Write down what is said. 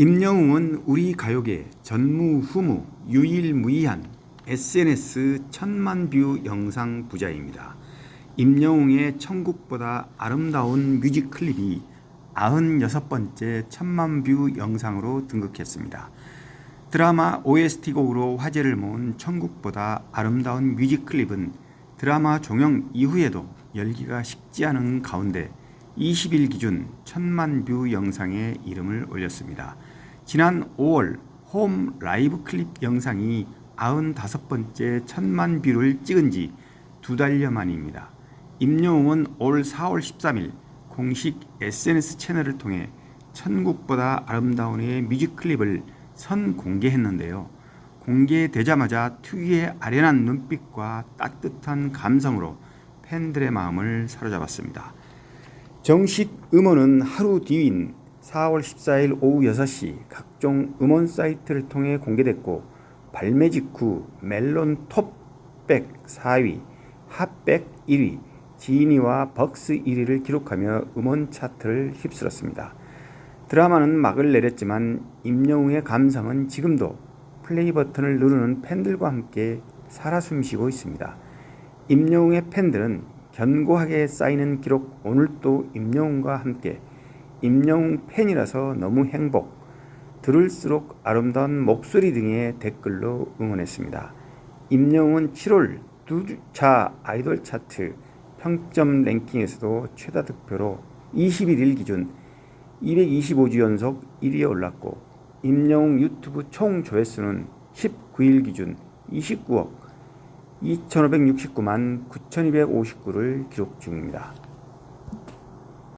임영웅은 우리 가요계 전무후무 유일무이한 SNS 천만 뷰 영상 부자입니다. 임영웅의 천국보다 아름다운 뮤직 클립이 96번째 천만 뷰 영상으로 등극했습니다. 드라마 OST 곡으로 화제를 모은 천국보다 아름다운 뮤직 클립은 드라마 종영 이후에도 열기가 식지 않은 가운데 20일 기준 천만 뷰 영상에 이름을 올렸습니다. 지난 5월 홈 라이브 클립 영상이 95번째 천만 뷰를 찍은 지 두 달여 만입니다. 임영웅은 올 4월 13일 공식 SNS 채널을 통해 천국보다 아름다운의 뮤직 클립을 선 공개했는데요. 공개되자마자 특유의 아련한 눈빛과 따뜻한 감성으로 팬들의 마음을 사로잡았습니다. 정식 음원은 하루 뒤인 4월 14일 오후 6시 각종 음원 사이트를 통해 공개됐고 발매 직후 멜론 톱백 4위, 핫백 1위, 지니와 벅스 1위를 기록하며 음원 차트를 휩쓸었습니다. 드라마는 막을 내렸지만 임영웅의 감성은 지금도 플레이 버튼을 누르는 팬들과 함께 살아 숨쉬고 있습니다. 임영웅의 팬들은 견고하게 쌓이는 기록 오늘도 임영웅과 함께 임영웅 팬이라서 너무 행복 들을수록 아름다운 목소리 등의 댓글로 응원했습니다. 임영웅은 7월 두차 아이돌 차트 평점 랭킹에서도 최다 득표로 21일 기준 225주 연속 1위에 올랐고 임영웅 유튜브 총 조회수는 19일 기준 29억 2,569만 9,259를 기록 중입니다.